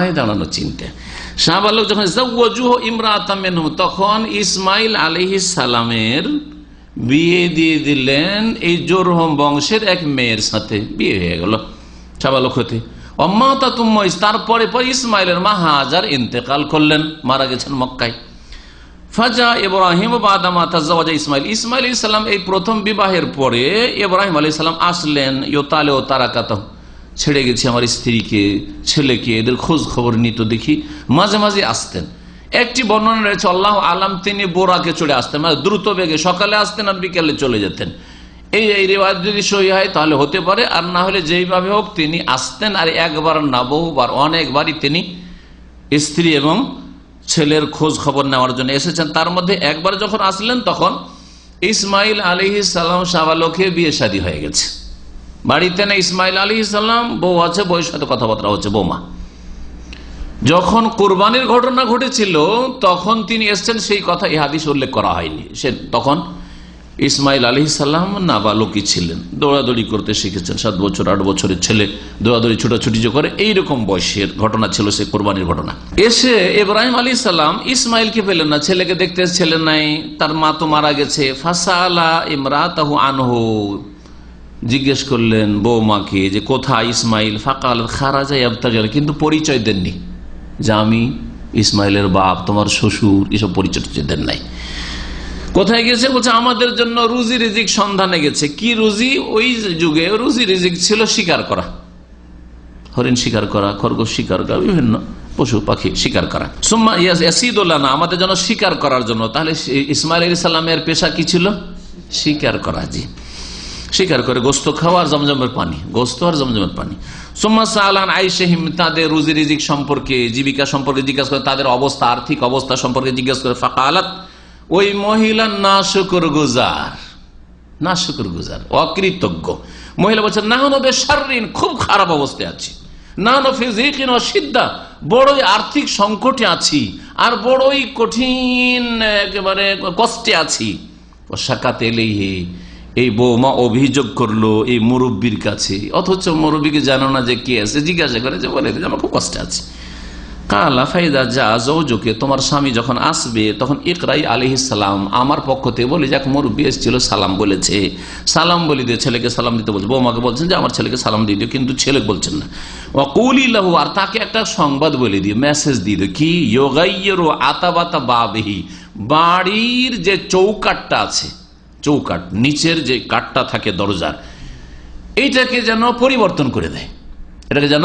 পায়ে দাঁড়ানো চিনতে। শাহবালক যখন ইমরাতামেনহু তখন ইসমাইল আলহি সালামের বিয়ে দিয়ে দিলেন এই জোরহম বংশের এক মেয়ের সাথে। বিয়ে হয়ে গেল শাহবালক হতে। অম্মাতা তুম্মইস তারপরে পর ইসমাইলের মা হাজার ইন্তেকাল করলেন, মারা গেছেন মক্কায়। ফাজা ইব্রাহিম বাদামা তাজাওয়াজা ইসমাইল। ইসমাইল ইসলাম এই প্রথম বিবাহের পরে ইব্রাহিম আলী সাল্লাম আসলেন ইয়োতালে ও তারাকাত ছেড়ে গেছি আমার স্ত্রীকে, ছেলেকে, এদের খোঁজ খবর নিত দেখি মাঝে মাঝে আসতেন। একটি বর্ণনা রয়েছে, আল্লাহ আলাম তিনি বোরাকে চড়ে আসতেন মানে দ্রুত বেগে সকালে আসতেন আর বিকেলে চলে যেতেন। এই এই রেওয়াজ যদি সই হয় তাহলে হতে পারে, আর না হলে যেইভাবে হোক তিনি আসতেন আর একবার না, বহুবার, অনেকবারই তিনি স্ত্রী এবং ছেলের খোঁজ খবর নেওয়ার জন্য এসেছেন। তার মধ্যে একবার যখন আসলেন তখন ইসমাইল আলী সাল্লাম শাবালকে বিয়ে শাদী হয়ে গেছে। বাড়িতে না ইসমাইল আলী সাল্লাম বউ আছে, বউয়ের সাথে কথাবার্তা হচ্ছে, বৌমা। যখন কোরবানির ঘটনা ঘটেছিল, তখন তিনি এসছেন, সেই কথা ইহাদিস উল্লেখ করা হয়নি। সে তখন ইসমাইল আলী সাল্লাম নাবালকই ছিলেন, দৌড়াদৌড়ি করতে শিখেছেন, সাত বছর, আট বছরের ছেলে, দৌড়াদৌড়ি, ছুটাছুটি যে করে এইরকম বয়সের ঘটনা ছিল সে কোরবানির ঘটনা। এসে ইব্রাহিম আলী সাল্লাম ইসমাইলকে পেলেন না, ছেলেকে দেখতে ছেলে নাই, তার মা তো মারা গেছে ফাসা আলা ইমরা তাহু আনহু। জিজ্ঞেস করলেন বৌমাকে যে কোথায় ইসমাইল? ফাকাল, খারাজা আবতাগেল কিন্তু পরিচয় দেননি। যে আমি ইসমাইলের বাপ, তোমার শ্বশুর, এসব পরিচয় দেন নাই। কোথায় গেছে বলছে, আমাদের জন্য রুজি রিজিক সন্ধানে গেছে। কি রুজি? ওই যুগে রুজি রিজিক ছিল শিকার করা। হরিণ শিকার করা, খরগোশ শিকার করা, বিভিন্ন পশু পাখি শিকার করা। সুম্মা ইয়াসিদুল্লাহ আমাদের জন্য শিকার করার জন্য। তাহলে ইসমাইল আলী সাল্লামের পেশা কি ছিল? শিকার করা, জি। শিকার করে গোস্ত খাওয়ার জমজমের পানি, গোস্ত আর জমজমের পানি। সোম্মা সালান আইসেহিম তাদের রুজি রিজিক সম্পর্কে, জীবিকা সম্পর্কে জিজ্ঞাসা করে, তাদের অবস্থা, আর্থিক অবস্থা সম্পর্কে জিজ্ঞাসা করে ফাঁকা আলাত ওই মহিলা না শুকুর গুজার না শুকুর গুজার, অকৃতজ্ঞ। মহিলা বলছে না নবে সারিন খুব খারাপ অবস্থায় আছি। না নফিজিকিন অসিদ্ধা বড়ই আর্থিক সংকটে আছি, আর বড়ই কঠিন, একেবারে কষ্টে আছি। ও সাকাত এই বৌমা অভিযোগ করল এই মুরব্বীর কাছে। অথচ মুরব্বীকে জানো না যে কে আছে? জিজ্ঞাসা করে যে, বলে আমার খুব কষ্টে আছে। কালা ফাইদা যা যৌজকে তোমার স্বামী যখন আসবে, তখন ইকরাই আলি সালাম আমার পক্ষ থেকে বলে, যাক, মুরব্বী এসেছিল, সালাম বলেছে। সালাম বলে দিয়ে ছেলেকে সালাম দিতে বলছে। বৌমাকে বলছেন যে, আমার ছেলেকে সালাম দিয়ে দিও। কিন্তু ছেলে বলছেন না। কৌলি লাহু, আর তাকে একটা সংবাদ বলে দিও, মেসেজ দিয়ে দিও, কি যোগাইয়েরও আতাবাতা বাবেহি, বাড়ির যে চৌকাটটা আছে চৌকাট নিচের যে কাঠটা থাকে দরজার, এইটাকে যেন পরিবর্তন করে দেয়। এটাকে যেন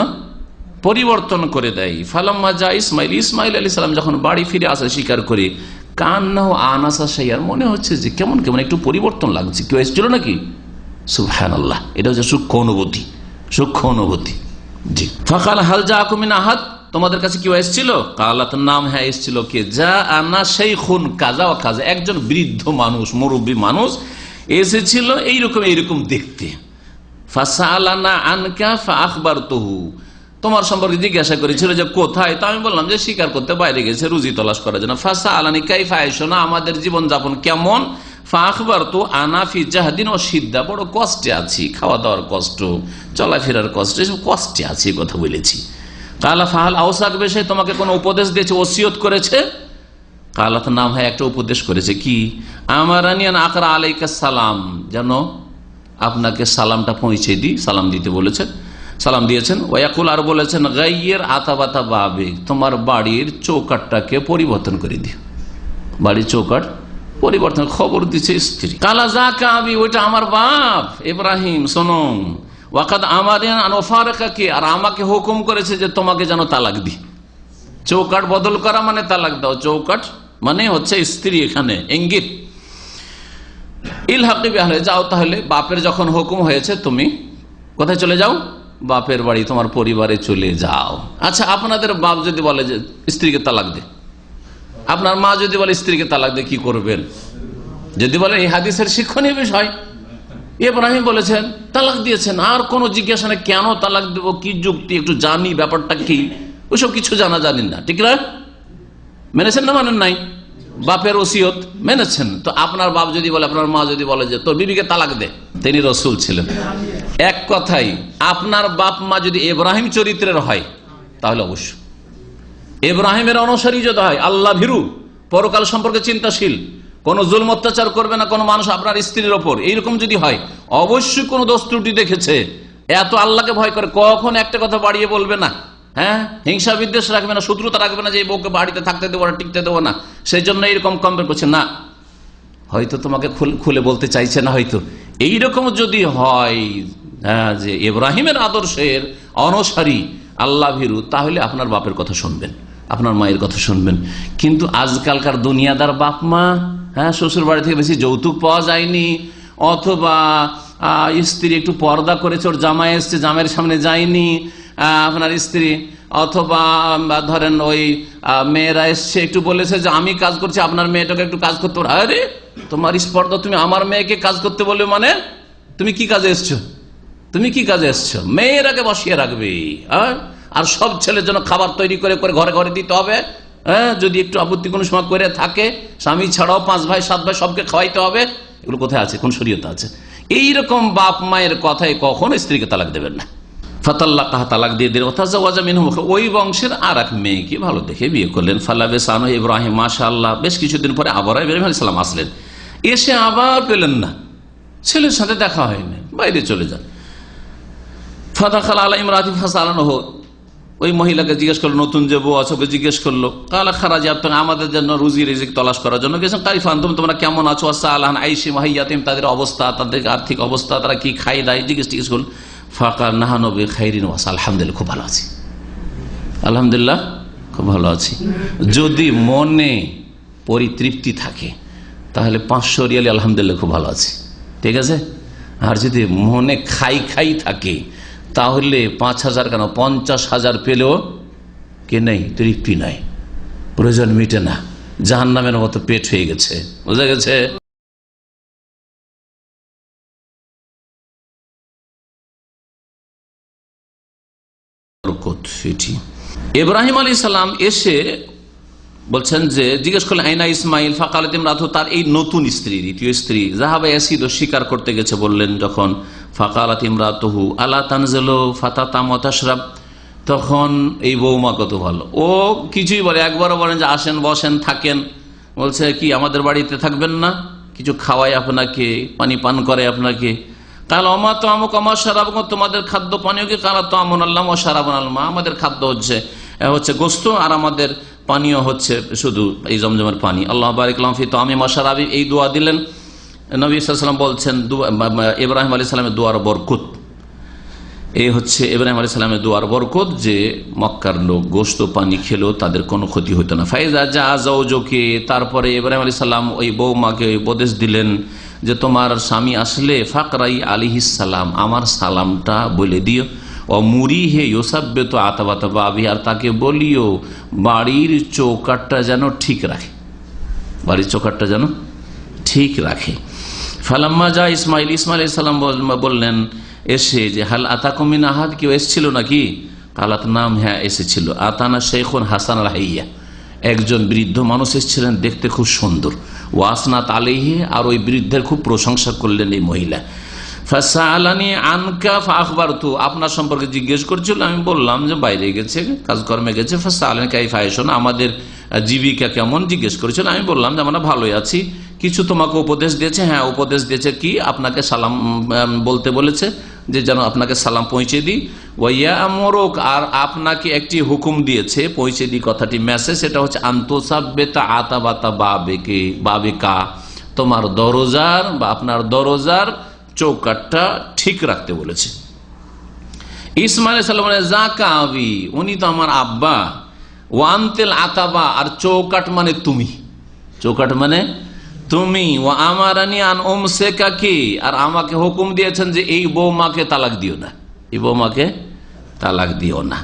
পরিবর্তন করে দেয়। ফালাম্মা যা ইসমাইল ইসমাইল আলী সালাম যখন বাড়ি ফিরে আসে স্বীকার করে কান্না আনাসা সাইয়ার মনে হচ্ছে যে কেমন কেমন একটু পরিবর্তন লাগছে। কেউ এসেছিল নাকি? সুফহান আল্লাহ এটা হচ্ছে সূক্ষ্ম অনুভূতি সূক্ষ্ম অনুভূতি। জি। ফাঁকাল হাল যা আকুমিন আহাত তোমাদের কাছে কেউ এসেছিল? কালাত, নাম হ্যাঁ এসেছিল কে? যা আনা সেই খুন কাজা। কাজা একজন বৃদ্ধ মানুষ, মুরব্বী মানুষ এসেছিল এইরকম এইরকম দেখতে। তোমার সম্পর্কে জিজ্ঞাসা করেছিল যে কোথায়? তো আমি বললাম যে স্বীকার করতে বাইরে গেছে, রুজি তলাশ করার জন্য। ফাঁসা আলানি কাইফা না, আমাদের জীবনযাপন কেমন? ফাঁকবার তো আনাফি জাহাদিন ও সিদ্ধা বড় কষ্টে আছি খাওয়া দাওয়ার কষ্ট, চলাফেরার কষ্ট, এসব কষ্টে আছি, কথা বলেছি। কালা ফাহাল আওসাক বেশে তোমাকে কোনো উপদেশ দিয়েছে, ওসিয়ত করেছে? কালাত নাম হয়, একটা উপদেশ করেছে। কি? আমার আকরা আলাইকা সালাম। যেন আপনাকে সালামটা পৌঁছে দিই, সালাম দিতে বলেছেন, সালাম দিয়েছেন। ওয়াকুল আর বলেছেন, গাইয়ের আতাবাতা বাবে, তোমার বাড়ির চৌকাটটাকে পরিবর্তন করে দিও। বাড়ির চৌকাট পরিবর্তন, খবর দিচ্ছে স্ত্রী। কালা যা কাবি ওইটা আমার বাপ, ইব্রাহিম সোনম ওয়াকাদ আমার ওফারেকাকে, আর আমাকে হুকুম করেছে যে তোমাকে যেন তালাক দি চৌকাট বদল করা মানে তালাক দাও। চৌকাট মানে হচ্ছে স্ত্রী এখানে, ইঙ্গিত। ইলহাকি বিহারে যাও তাহলে, বাপের যখন হুকুম হয়েছে, তুমি কোথায় চলে যাও? বাপের বাড়ি, তোমার পরিবারে চলে যাও। আচ্ছা আপনাদের বাপ যদি বলে যে স্ত্রীকে তালাক দে, আপনার মা যদি বলে স্ত্রীকে তালাক দে, কি করবেন? যদি বলে এই হাদিসের শিক্ষণীয় বিষয় ইব্রাহিম বলেছেন, তালাক দিয়েছেন, আর কোন জিজ্ঞাসা নেই, কেন তালাক দেবো, কি যুক্তি, একটু জানি ব্যাপারটা কি, ওইসব কিছু জানা জানেন না, ঠিক না? মেনেছেন না মানেন নাই? বাপের ওসিয়ত, মেনেছেন। তো আপনার বাপ যদি বলে, আপনার মা যদি বলে যে, তোর বিবিকে তালাক দে তিনি রসুল ছিলেন। এক কথাই, আপনার বাপ মা যদি এব্রাহিম চরিত্রের হয়, তাহলে অবশ্য। ইব্রাহিমের অনুসারী যদি হয়, আল্লাহ ভীরু, পরকাল সম্পর্কে চিন্তাশীল। কোন জুলম অত্যাচার করবে না কোনো মানুষ আপনার স্ত্রীর ওপর। এইরকম যদি হয় অবশ্যই কোনো দোষ ত্রুটি দেখেছে। এত আল্লাহকে ভয় করে কখন একটা কথা বাড়িয়ে বলবে না? হ্যাঁ? হিংসা বিদ্বেষ রাখবে না শত্রুতা রাখবে না যে এই বউকে বাড়িতে থাকতে দেবো না টিকতে দেবো না। সেই জন্য এরকম কম্পেয়ার করছে না। হয়তো তোমাকে খুলে বলতে চাইছে না হয়তো। এইরকম যদি হয় হ্যাঁ, যে ইব্রাহিমের আদর্শের অনসারী আল্লাহ ভীরু তাহলে আপনার বাপের কথা শুনবেন আপনার মায়ের কথা শুনবেন। কিন্তু আজকালকার দুনিয়াদার বাপ মা হ্যাঁ শ্বশুর বাড়ি থেকে বেশি যৌতুক পাওয়া যায়নি। অথবা স্ত্রী একটু পর্দা করেছে, ওর জামাই এসছে, জামাইয়ের সামনে যায়নি। আপনার স্ত্রী, অথবা ধরেন ওই মেয়েরা এসছে, একটু বলেছে যে, আমি কাজ করছি, আপনার মেয়েটাকে একটু কাজ করতে পারো তোমার স্পর্ধা, তুমি আমার মেয়েকে কাজ করতে বলবে মানে? তুমি কি কাজে এসছো? তুমি কি কাজে এসছো? মেয়েরাকে বসিয়ে রাখবে? আর সব ছেলের জন্য খাবার তৈরি করে করে ঘরে ঘরে দিতে হবে। হ্যাঁ যদি একটু আপত্তি কোনো সময় করে থাকে, স্বামী ছাড়াও পাঁচ ভাই, সাত ভাই সবকে খাওয়াইতে হবে, এগুলো কোথায় আছে? কোন শরীয়তে আছে? এইরকম বাপ মায়ের কথায় কখনো স্ত্রীকে তালাক দেবেন না। ফাতাল্লাহ কাহা তালাক দিয়ে দিলেন। ওয়াজামিন ওই বংশের আর এক মেয়েকে ভালো দেখে বিয়ে করলেন। ফাল্লাবে সানো ইব্রাহিম মাশা আল্লাহ বেশ কিছুদিন পরে আবার ইব্রাহিম আলী সাল্লাম আসলেন। এসে আবার পেলেন না। ছেলের সাথে দেখা হয়নি। বাইরে চলে যান। ফাদাখাল আলা ইমরাতি ফাসালানো হোক ওই মহিলাকে জিজ্ঞেস করল, নতুন যে বউ আছে? ওকে জিজ্ঞেস করল, কালা খারাজ আপনার আমাদের জন্য রুজি রিজিক তলাশ করার জন্য গেছেন। কারিফান তুমি তোমরা কেমন আছো? আসা আল্লাহান আইসি মাহিয়াতিম, তাদের অবস্থা, তাদের আর্থিক অবস্থা, তারা কি খাই দায়? জিজ্ঞেস টিজ্ঞেস করল ফাঁকা নাহানবী খাইরিন ওয়াস আলহামদুলিল্লাহ, খুব ভালো আছি। আলহামদুলিল্লাহ, খুব ভালো আছি। যদি মনে পরিতৃপ্তি থাকে, তাহলে পাঁচশো রিয়ালি আলহামদুলিল্লাহ, খুব ভালো আছি। ঠিক আছে? আর যদি মনে খাই খাই থাকে তাহলে পাঁচ হাজার কেন? পঞ্চাশ হাজার পেলেও কে নেই? তৃপ্তি নাই। প্রয়োজন মিটে না। জাহান নামের মতো পেট হয়ে গেছে। বুঝা গেছে? ইব্রাহিম আলী সালাম এসে বলছেন যে, জিজ্ঞেস করলেন, আইনা ইসমাইল ফাকালাতিম রাথু তার এই নতুন স্ত্রী, দ্বিতীয় স্ত্রী। জাহাবা ইয়াসিদ স্বীকার করতে গেছে বললেন যখন ফাকালাতিম রাতহু আলা তানজেলো ফাতা তামতাশরাব তখন এই বৌমা কত ভালো। ও কিছুই বলে, একবারও বলেন যে আসেন, বসেন, থাকেন। বলছে, কি, আমাদের বাড়িতে থাকবেন না? কিছু খাওয়াই আপনাকে, পানি পান করে আপনাকে? কাল অমা তো আমক আমার সারাব তোমাদের খাদ্য পানীয় কি? কালা তো আমন আল্লাহ সারাবন আল্লাহ আমাদের খাদ্য হচ্ছে হচ্ছে গোস্ত, আর আমাদের পানীয় হচ্ছে শুধু এই জমজমের পানি। আল্লাহ বারিকলাম ফি তো আমি মশারাবি এই দোয়া দিলেন। নবী বলছেন ইব্রাহিম আলী সালামের দুয়ার বরকুত। এই হচ্ছে ইব্রাহিম আলী সালামের দুয়ার বরকত যে মক্কার লোক গোস্ত পানি খেলেও তাদের কোনো ক্ষতি হতো না। ফাইজা যা আজাও জোকে তারপরে ইব্রাহিম আলী সাল্লাম ওই বৌমাকে উপদেশ দিলেন যে, তোমার স্বামী আসলে ফাকরাই আলী সালাম, আমার সালামটা বলে দিও। ও মুড়ি হে ইউসাব্বে তো আতাবাতা বাবি, আর তাকে বলিও, বাড়ির চৌকাটটা যেন ঠিক রাখে। বাড়ির চৌকাটটা যেন ঠিক রাখে। ফালাম্মা যা ইসমাইল ইসমাইল ইসলাম বললেন, এসে যে, হাল আতাকুমিন আহাদ? কেউ এসেছিল নাকি? কালাত, নাম হ্যাঁ এসেছিল। আতানা শেখুন হাসান রাহাইয়া একজন বৃদ্ধ মানুষ এসেছিলেন, দেখতে খুব সুন্দর। ওয়াসনাত আলিহে আর ওই বৃদ্ধের খুব প্রশংসা করলেন এই মহিলা। ফাঁসা আপনার সম্পর্কে জিজ্ঞেস করছিল, আমি বললাম যে, বাইরে গেছে, কাজকর্মে গেছে। আলানি আমাদের জীবিকা কেমন? জিজ্ঞেস করেছিল। আমি বললাম যে, আমরা ভালোই আছি। কিছু তোমাকে উপদেশ দিয়েছে হ্যাঁ উপদেশ দিয়েছে কি? আপনাকে সালাম বলতে বলেছে যে যেন আপনাকে সালাম পৌঁছে দিই। ওয়াইয়া আমরক, আর আপনাকে একটি হুকুম দিয়েছে, পৌঁছে দিই কথাটি মেসেজ সেটা হচ্ছে, আন্তসাব্বেতা আতা বাতা বাবেকে, বাবেকা। তোমার দরজার বা আপনার দরজার চৌকাটটা ঠিক রাখতে বলেছে। ইসমাইল সাল্লাম যা কাবি উনি তো আমার আব্বা। ওয়ান্তেল আতাবা, আর চৌকাট মানে তুমি। চৌকাট মানে তুমি ও আমার শেখাকে আর আমাকে হুকুম দিয়েছেন যে, এই বৌমাকে তালাক দিও না, এই বৌমাকে তালাক দিও না।